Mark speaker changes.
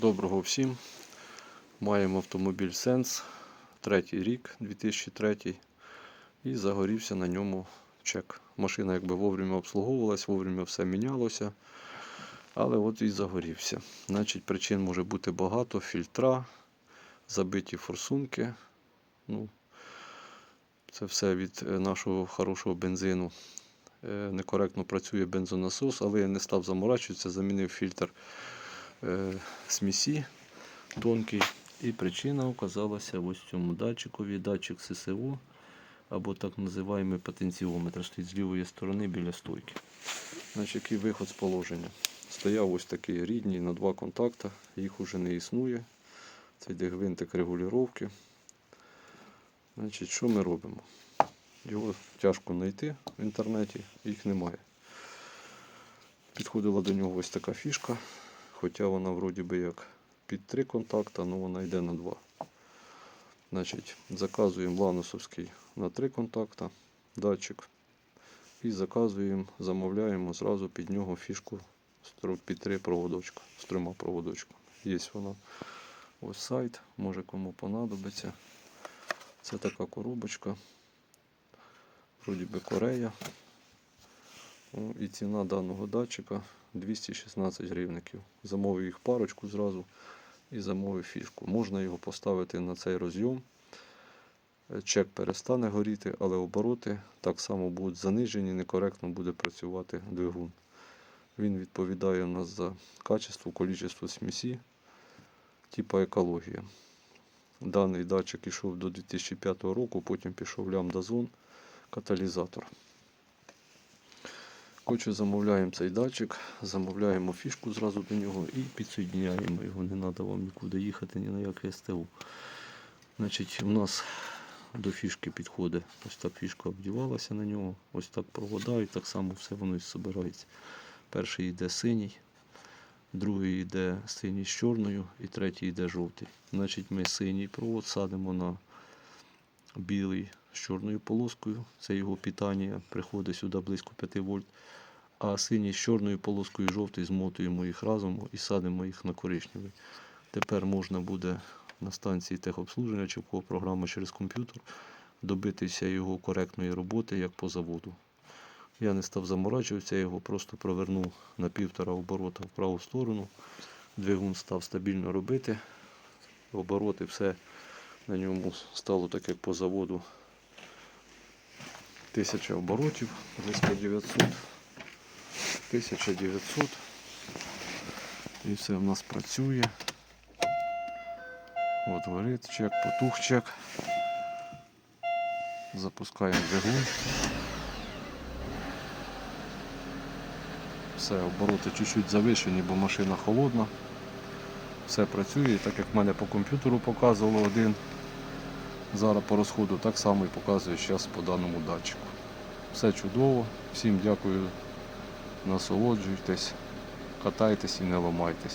Speaker 1: Доброго всім. Маємо автомобіль Sense, третій рік, 2003, і загорівся на ньому чек. Машина якби вовремя обслуговувалась, вовремя все мінялося, але от і загорівся. Значить, причин може бути багато: фільтра, забиті форсунки. Ну, це все від е, нашого хорошого бензину. Е, Некоректно працює бензонасос, але я не став заморачуватися, замінив фільтр смісі тонкий. І причина оказалася в цьому датчикові, датчик ССО, або так називаємо потенціометр, стоїть з лівої сторони біля стойки. Значить, який виход з положення. Стояв ось такий рідний на два контакти, їх уже не існує. Це йде гвинтик регулювання. Значить, що ми робимо? Його тяжко знайти в інтернеті, їх немає. Підходила до нього ось така фішка, хоча вона вроді би як під три контакта, але вона йде на два. Значить, заказуємо ланосовський на три контакта датчик. І заказуємо, замовляємо зразу під нього фішку під три проводочка, з трьома проводочками. Є вона. Ось сайт, може кому понадобиться. Це така коробочка. Вроді би Корея. Ну, і ціна даного датчика 216 гривників. Замовив їх парочку зразу і замовив фішку. Можна його поставити на цей розйом. Е, Чек перестане горіти, але обороти так само будуть занижені, некоректно буде працювати двигун. Він відповідає у нас за качество, количество смісі, типа екологія. Даний датчик ішов до 2005 року, потім пішов лямбда-зон, каталізатор. Хоче замовляємо цей датчик, замовляємо фішку зразу до нього і підсоединяємо його. Не треба вам нікуди їхати, ні на яке СТУ. Значить, у нас до фішки підходить. Ось так фішка обдівалася на нього, ось так провода і так само все воно і збирається. Перший йде синій, другий йде синій з чорною і третій йде жовтий. Значить, ми синій провод садимо на білий з чорною полоскою. Це його питання приходить сюди близько 5 вольт. А синій з чорною полоскою, жовтий змотуємо їх разом і садимо їх на коричневий. Тепер можна буде на станції техобслуження чи в кого програма через комп'ютер добитися його коректної роботи, як по заводу. Я не став заморачуватися, я його просто провернув на півтора оборота в праву сторону. Двигун став стабільно робити. Обороти все на ньому стало так, як по заводу. 1000 оборотів, близько 900. 1900. І все в нас працює. От горить чек, потух чек. Запускаємо двигун. Все, обороти чуть-чуть завищені, бо машина холодна. Все працює, так як в мене по комп'ютеру показувало один. Зараз по розходу так само і показує зараз по даному датчику. Все чудово. Всім дякую. Насолоджуйтесь, катайтесь і не ламайтесь.